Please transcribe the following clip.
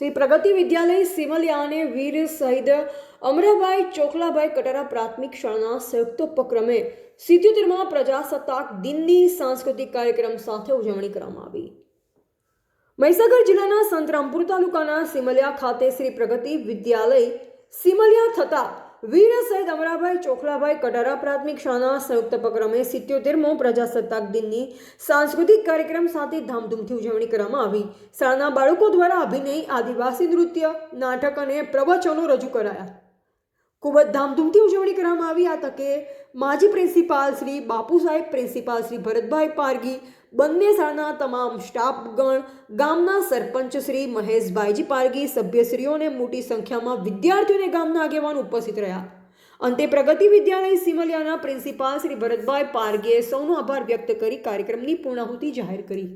શ્રી પ્રગતિ વિદ્યાલય સિમલિયાને વીર શહીદ અમરાભાઈ ચોખલાભાઈ કટારા પ્રાથમિક શાળાના સંયુક્ત ઉપક્રમે સિત્યોતેરમાં પ્રજાસત્તાક દિનની સાંસ્કૃતિક કાર્યક્રમ સાથે ઉજવણી કરવામાં આવી. મહીસાગર જિલ્લાના સંતરામપુર તાલુકાના સિમલિયા ખાતે શ્રી પ્રગતિ વિદ્યાલય સિમલિયા થતા વીર સૈદ અમરાભાઈ ચોખલાભાઈ કટારા પ્રાથમિક શાળાના સંયુક્ત ઉપક્રમે સિત્યોતેરમો પ્રજાસત્તાક દિનની સાંસ્કૃતિક કાર્યક્રમ સાથે ધામધૂમથી ઉજવણી કરવામાં આવી. શાળાના બાળકો દ્વારા અભિનય, આદિવાસી નૃત્ય, નાટક અને પ્રવચનો રજૂ કરાયા. ખૂબ જ ધામધૂમથી ઉજવણી કરવામાં આવી. આ તકે માજી પ્રિન્સિપાલ શ્રી બાપુ સાહેબ પ્રિન્સિપાલ શ્રી ભરતભાઈ પારગી બંને શાળાના તમામ સ્ટાફગણ ગામના સરપંચ શ્રી મહેશભાઈજી પારગી સભ્યશ્રીઓને મોટી સંખ્યામાં વિદ્યાર્થીઓને ગામના આગેવાન ઉપસ્થિત રહ્યા. અંતે પ્રગતિ વિદ્યાલય સિમલિયાના પ્રિન્સિપાલ શ્રી ભરતભાઈ પારગીએ સૌનો આભાર વ્યક્ત કરી કાર્યક્રમની પૂર્ણાહુતિ જાહેર કરી.